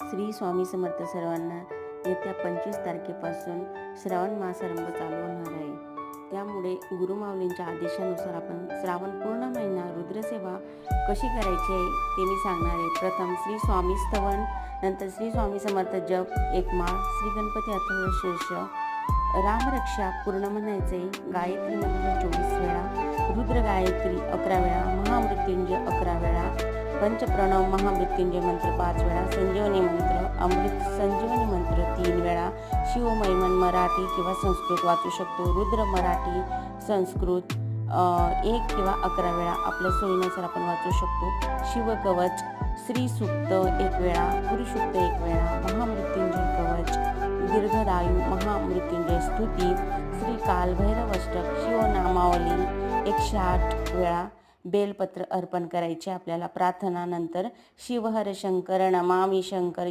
श्री स्वामी समर्थ सर्वांना येत्या पंचवीस तारखेपासून श्रावण मासारंभ चालू होणार आहे. त्यामुळे गुरुमाऊलींच्या आदेशानुसार आपण श्रावण पूर्ण महिना रुद्रसेवा कशी करायची आहे ते मी सांगणार आहे. प्रथम श्री स्वामी स्तवन नंतर श्री स्वामी समर्थ जप एकमाळ श्री गणपती अथर्व शीर्ष रामरक्षा पूर्ण म्हणायचे गायत्री मंत्र चोवीस वेळा रुद्र गायत्री अकरा वेळा महामृत्युंजय अकरा वेळा पंचप्रणव महामृत्युंजय मंत्र पाच वेळा संजीवनी मंत्र अमृत संजीवनी मंत्र तीन वेळा शिवमैमन मराठी किंवा संस्कृत वाचू शकतो. रुद्र मराठी संस्कृत एक किंवा अकरा वेळा आपल्या सोयीनुसार आपण वाचू शकतो. शिवकवच श्री सुक्त एक वेळा पुरुषुक्त एक वेळा महामृत्युंजय कवच दीर्घदायू महामृत्युंजय स्तुती श्री काल भैरवष्टक शिवनामावली एकशे आठ वेळा बेलपत्र अर्पण करायचे. आपल्याला प्रार्थनानंतर शिवहर शंकर नमामी शंकर